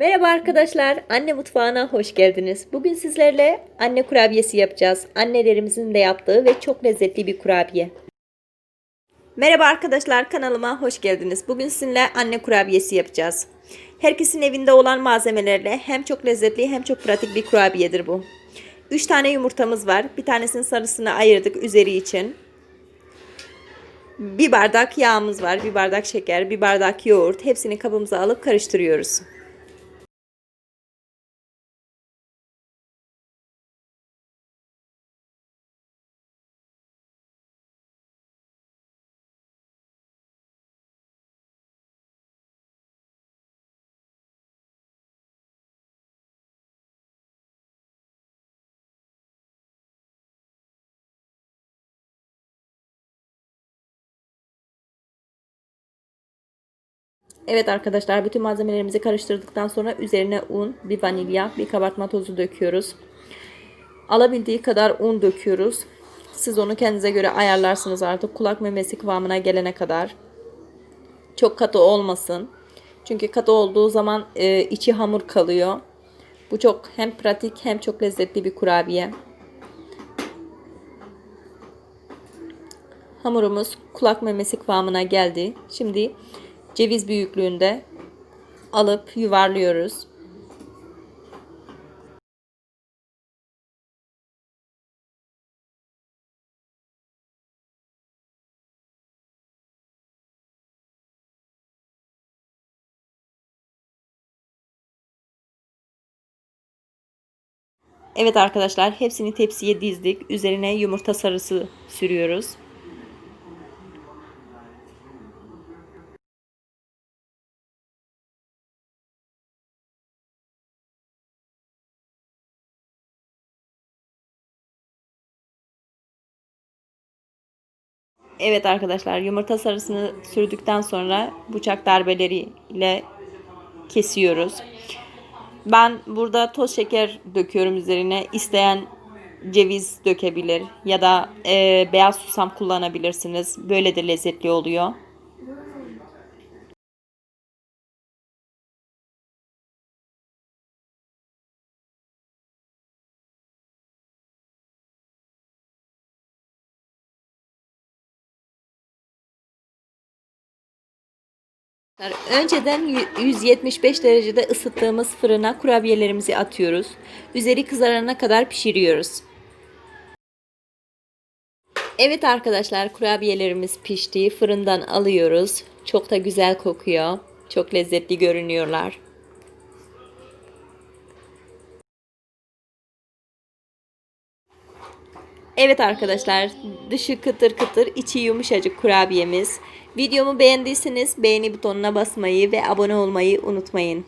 Merhaba arkadaşlar, anne mutfağına hoş geldiniz. Bugün sizlerle anne kurabiyesi yapacağız. Annelerimizin de yaptığı ve çok lezzetli bir kurabiye. Merhaba arkadaşlar, kanalıma hoş geldiniz. Bugün sizinle anne kurabiyesi yapacağız. Herkesin evinde olan malzemelerle hem çok lezzetli hem çok pratik bir kurabiyedir bu. 3 tane yumurtamız var. Bir tanesinin sarısını ayırdık üzeri için. Bir bardak yağımız var, bir bardak şeker, bir bardak yoğurt. Hepsini kabımıza alıp karıştırıyoruz. Evet arkadaşlar bütün malzemelerimizi karıştırdıktan sonra üzerine un, bir vanilya, bir kabartma tozu döküyoruz. Alabildiği kadar un döküyoruz. Siz onu kendinize göre ayarlarsınız artık kulak memesi kıvamına gelene kadar. Çok katı olmasın. Çünkü katı olduğu zaman e, içi hamur kalıyor. Bu çok hem pratik hem çok lezzetli bir kurabiye. Hamurumuz kulak memesi kıvamına geldi. Şimdi ceviz büyüklüğünde alıp yuvarlıyoruz. Evet arkadaşlar hepsini tepsiye dizdik. Üzerine yumurta sarısı sürüyoruz. Evet arkadaşlar yumurta sarısını sürdükten sonra bıçak darbeleriyle kesiyoruz. Ben burada toz şeker döküyorum üzerine. İsteyen ceviz dökebilir ya da e, beyaz susam kullanabilirsiniz. Böyle de lezzetli oluyor. Önceden 175 derecede ısıttığımız fırına kurabiyelerimizi atıyoruz. Üzeri kızarana kadar pişiriyoruz. Evet arkadaşlar kurabiyelerimiz pişti. Fırından alıyoruz. Çok da güzel kokuyor. Çok lezzetli görünüyorlar. Evet arkadaşlar dışı kıtır kıtır içi yumuşacık kurabiyemiz. Videomu beğendiyseniz beğeni butonuna basmayı ve abone olmayı unutmayın.